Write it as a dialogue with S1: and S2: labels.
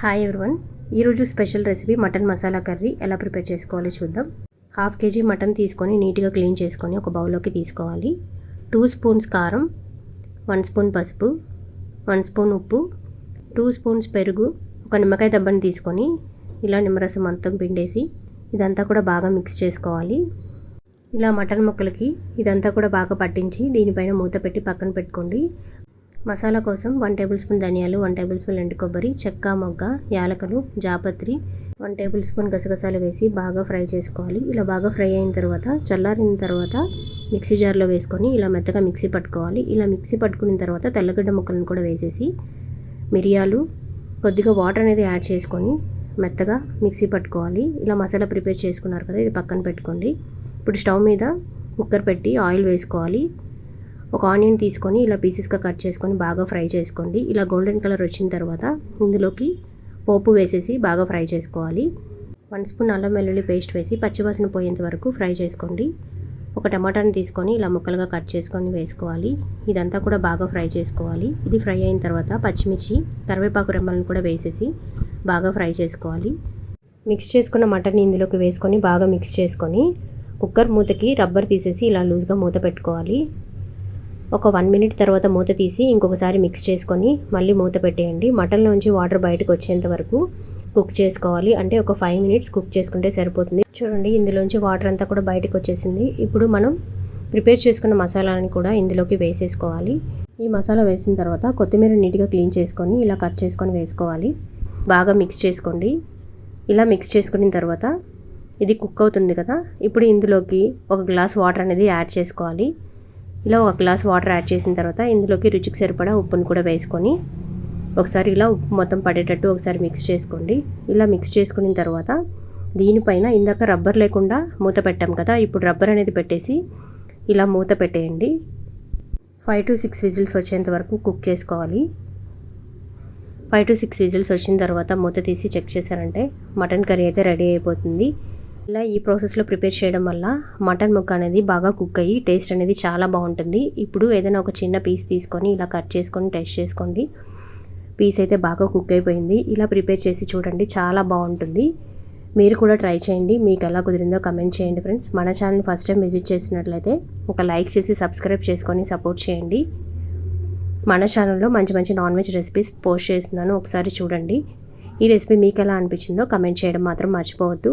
S1: Hi everyone ఈరోజు special recipe mutton masala curry ఎలా prepare చేసుకోవాలో చూద్దాం. హాఫ్ కేజీ మటన్ తీసుకొని నీట్గా క్లీన్ చేసుకొని ఒక బౌల్లోకి తీసుకోవాలి. టూ స్పూన్స్ కారం వన్ స్పూన్ పసుపు వన్ స్పూన్ ఉప్పు టూ స్పూన్స్ పెరుగు ఒక నిమ్మకాయ దెబ్బని తీసుకొని ఇలా నిమ్మరసం మొత్తం పిండేసి ఇదంతా కూడా బాగా మిక్స్ చేసుకోవాలి. ఇలా మటన్ ముక్కలకి ఇదంతా కూడా బాగా పట్టించి దీనిపైన మూత పెట్టి పక్కన పెట్టుకోండి. మసాలా కోసం వన్ టేబుల్ స్పూన్ ధనియాలు వన్ టేబుల్ స్పూన్ ఎండు కొబ్బరి చెక్క మొగ్గ యాలకలు జాపత్రి వన్ టేబుల్ స్పూన్ గసగసాలు వేసి బాగా ఫ్రై చేసుకోవాలి. ఇలా బాగా ఫ్రై అయిన తర్వాత చల్లారిన తర్వాత మిక్సీ జార్లో వేసుకొని ఇలా మెత్తగా మిక్సీ పట్టుకోవాలి. ఇలా మిక్సీ పట్టుకున్న తర్వాత తెల్లగడ్డ ముక్కలను కూడా వేసేసి మిరియాలు కొద్దిగా వాటర్ అనేది యాడ్ చేసుకొని మెత్తగా మిక్సీ పట్టుకోవాలి. ఇలా మసాలా ప్రిపేర్ చేసుకున్నారు కదా ఇది పక్కన పెట్టుకోండి. ఇప్పుడు స్టవ్ మీద కుక్కర్ పెట్టి ఆయిల్ వేసుకోవాలి. ఒక ఆనియన్ తీసుకొని ఇలా పీసెస్గా కట్ చేసుకొని బాగా ఫ్రై చేసుకోండి. ఇలా గోల్డెన్ కలర్ వచ్చిన తర్వాత ఇందులోకి పోపు వేసేసి బాగా ఫ్రై చేసుకోవాలి. వన్ స్పూన్ అల్లం వెల్లుల్లి పేస్ట్ వేసి పచ్చివాసన పోయేంత వరకు ఫ్రై చేసుకోండి. ఒక టమాటాని తీసుకొని ఇలా ముక్కలుగా కట్ చేసుకొని వేసుకోవాలి. ఇదంతా కూడా బాగా ఫ్రై చేసుకోవాలి. ఇది ఫ్రై అయిన తర్వాత పచ్చిమిర్చి కరివేపాకు రెమ్మలను కూడా వేసేసి బాగా ఫ్రై చేసుకోవాలి. మిక్స్ చేసుకున్న మటన్ ఇందులోకి వేసుకొని బాగా మిక్స్ చేసుకొని కుక్కర్ మూతకి రబ్బర్ తీసేసి ఇలా లూజ్గా మూత పెట్టుకోవాలి. ఒక వన్ మినిట్ తర్వాత మూత తీసి ఇంకొకసారి మిక్స్ చేసుకొని మళ్ళీ మూత పెట్టేయండి. మటన్లోంచి వాటర్ బయటకు వచ్చేంత వరకు కుక్ చేసుకోవాలి. అంటే ఒక ఫైవ్ మినిట్స్ కుక్ చేసుకుంటే సరిపోతుంది. చూడండి ఇందులోంచి వాటర్ అంతా కూడా బయటకు వచ్చేసింది. ఇప్పుడు మనం ప్రిపేర్ చేసుకున్న మసాలాని కూడా ఇందులోకి వేసేసుకోవాలి. ఈ మసాలా వేసిన తర్వాత కొత్తిమీర నీట్గా క్లీన్ చేసుకొని ఇలా కట్ చేసుకొని వేసుకోవాలి. బాగా మిక్స్ చేసుకోండి. ఇలా మిక్స్ చేసుకున్న తర్వాత ఇది కుక్ అవుతుంది కదా. ఇప్పుడు ఇందులోకి ఒక గ్లాస్ వాటర్ అనేది యాడ్ చేసుకోవాలి. ఇలా ఒక గ్లాస్ వాటర్ యాడ్ చేసిన తర్వాత ఇందులోకి రుచికి సరిపడా ఉప్పును కూడా వేసుకొని ఒకసారి ఇలా ఉప్పు మొత్తం పడేటట్టు ఒకసారి మిక్స్ చేసుకోండి. ఇలా మిక్స్ చేసుకున్న తర్వాత దీనిపైన ఇందాక రబ్బర్ లేకుండా మూత పెట్టాం కదా ఇప్పుడు రబ్బర్ అనేది పెట్టేసి ఇలా మూత పెట్టేయండి. ఫైవ్ టు సిక్స్ విజిల్స్ వచ్చేంత వరకు కుక్ చేసుకోవాలి. ఫైవ్ టు సిక్స్ విజిల్స్ వచ్చిన తర్వాత మూత తీసి చెక్ చేశారంటే మటన్ కర్రీ అయితే రెడీ అయిపోతుంది. ఇలా ఈ ప్రాసెస్లో ప్రిపేర్ చేయడం వల్ల మటన్ ముక్క అనేది బాగా కుక్ అయ్యి టేస్ట్ అనేది చాలా బాగుంటుంది. ఇప్పుడు ఏదైనా ఒక చిన్న పీస్ తీసుకొని ఇలా కట్ చేసుకొని టేస్ట్ చేసుకోండి. పీస్ అయితే బాగా కుక్ అయిపోయింది. ఇలా ప్రిపేర్ చేసి చూడండి చాలా బాగుంటుంది. మీరు కూడా ట్రై చేయండి. మీకు ఎలా కుదిరిందో కమెంట్ చేయండి ఫ్రెండ్స్. మన ఛానల్ ఫస్ట్ టైం విజిట్ చేసినట్లయితే ఒక లైక్ చేసి సబ్స్క్రైబ్ చేసుకొని సపోర్ట్ చేయండి. మన ఛానల్లో మంచి మంచి నాన్ వెజ్ రెసిపీస్ పోస్ట్ చేస్తున్నాను. ఒకసారి చూడండి. ఈ రెసిపీ మీకు ఎలా అనిపించిందో కమెంట్ చేయడం మాత్రం మర్చిపోవద్దు.